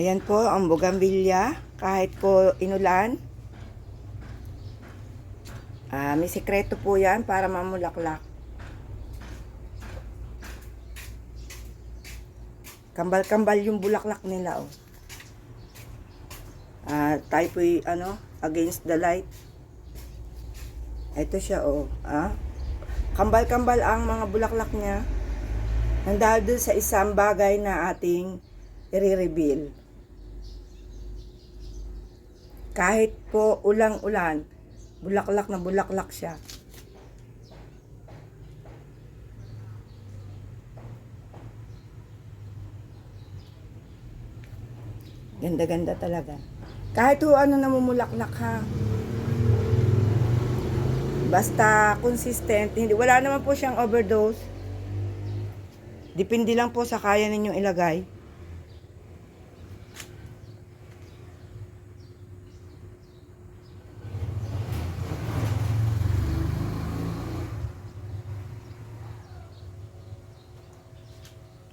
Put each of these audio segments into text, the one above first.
Ayan po ang bugambilya. Kahit po inulan. Ah, may sekreto po yan para mamulaklak. Kambal-kambal yung bulaklak nila, oh. Ah, tayo po ano, against the light. Ito siya, oh. Ah. Kambal-kambal ang mga bulaklak niya. Nang dahil dun sa isang bagay na ating i-reveal. Kahit po ulang-ulan, bulaklak na bulaklak siya. Ganda-ganda talaga. Kahit ho ano namumulaklak ha. Basta consistent, hindi wala naman po siyang overdose. Depende lang po sa kaya ninyong ilagay.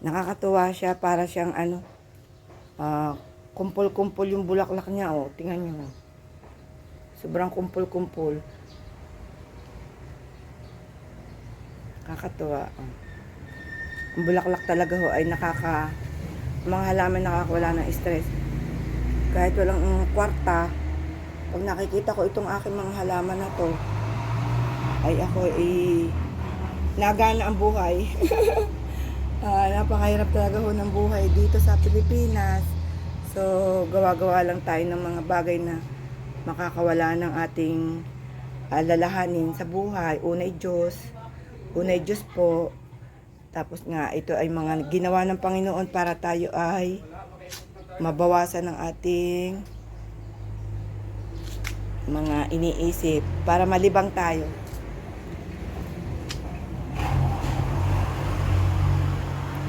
Nakakatuwa siya para siyang ano, ah, kumpul-kumpul yung bulaklak niya, oh. Tingnan niyo. oh. Sobrang kumpul-kumpul. Kakatuwa. Oh. Ang bulaklak talaga ho ay nakaka mga halaman nakakawala ng stress. Kahit walang mm, kwarta, pag nakikita ko itong aking mga halaman na to, ay ako ay nagana ang buhay. Ah, napakahirap talaga ho ng buhay dito sa Pilipinas. So, gawa-gawa lang tayo ng mga bagay na makakawala ng ating alalahanin sa buhay. Unay Diyos. Unay Diyos po. Tapos nga, ito ay mga ginawa ng Panginoon para tayo ay mabawasan ng ating mga iniisip para malibang tayo.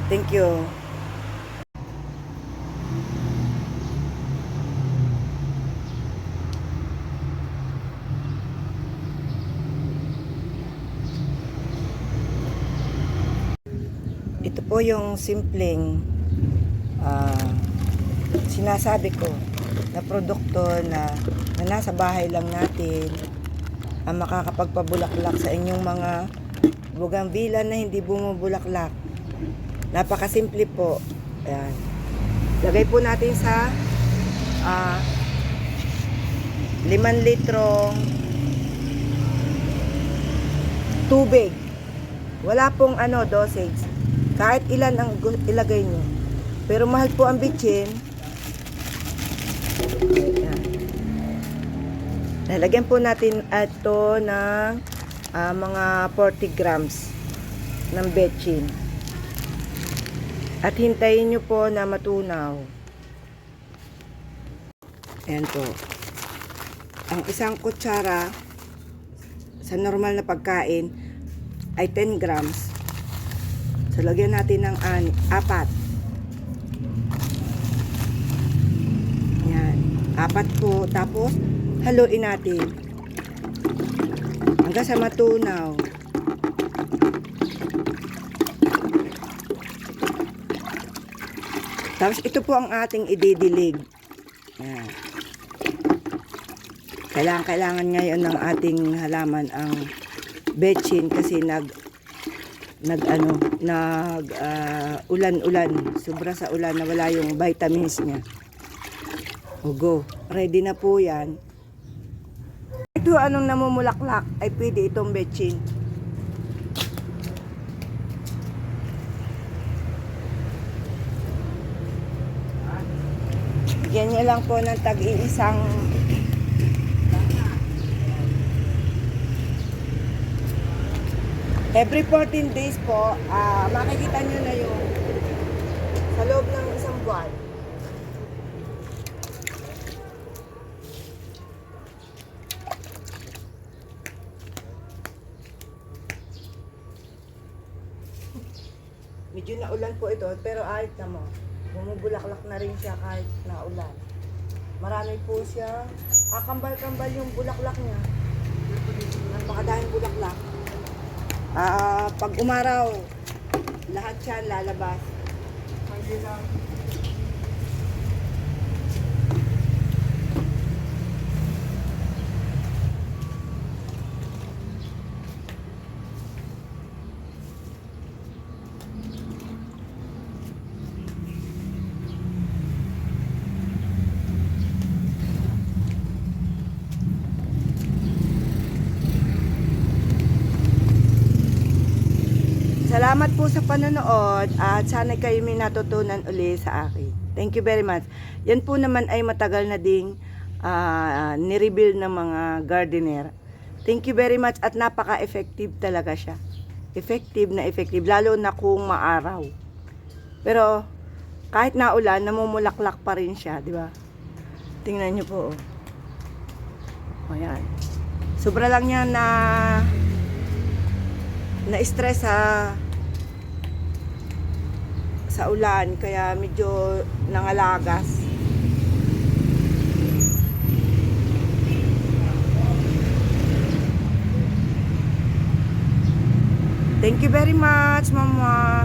Thank you. Ito po yung simpleng ah, sinasabi ko na produkto na, na nasa bahay lang natin ang makakapagpabulaklak sa inyong mga buganvila na hindi bumubulaklak. Napakasimple po. Ayan. Lagay po natin sa ah 5 litrong tubig. Wala pong ano dosage. Kahit ilan ang ilagay nyo. Pero mahal po ang bitchin. Lalagyan po natin ito ng ah, mga 40 grams ng betchin. At hintayin nyo po na matunaw. Ayan po. Ang isang kutsara sa normal na pagkain ay 10 grams. So, lagyan natin ng an apat. Yan. Apat po. Tapos, haluin natin. Hanggang sa matunaw. Tapos, ito po ang ating ididilig. Yan. Kailangan, kailangan ngayon ng ating halaman ang betchin kasi nag nag ano nag ah, ulan-ulan. Sobra sa ulan na wala yung vitamins niya. O ready na po yan. Ito anong namumulaklak? Ay pwede itong betchin Bigyan niya lang po ng tag-iisang Every 14 days po, ah makikita nyo na yung sa loob ng isang buwan. Medyo naulan po ito, pero ayos na mo. Bumubulaklak na rin siya kahit naulan. Marami po siya. Ah, kambal-kambal yung bulaklak niya. Napakadahing bulaklak. Ah, pag umaraw, lahat siya lalabas. Salamat po sa panonood at sana kayo may natutunan uli sa akin. Thank you very much. Yan po naman ay matagal na ding ah, nireveal ng mga gardener. Thank you very much at napaka-effective talaga siya. Effective na effective, lalo na kung maaraw. Pero kahit naulan, namumulaklak pa rin siya, di ba? Tingnan niyo po. Oh. Ayan. Sobra lang yan na na-stress sa sa ulan kaya medyo nangalagas. Thank you very much, Mama.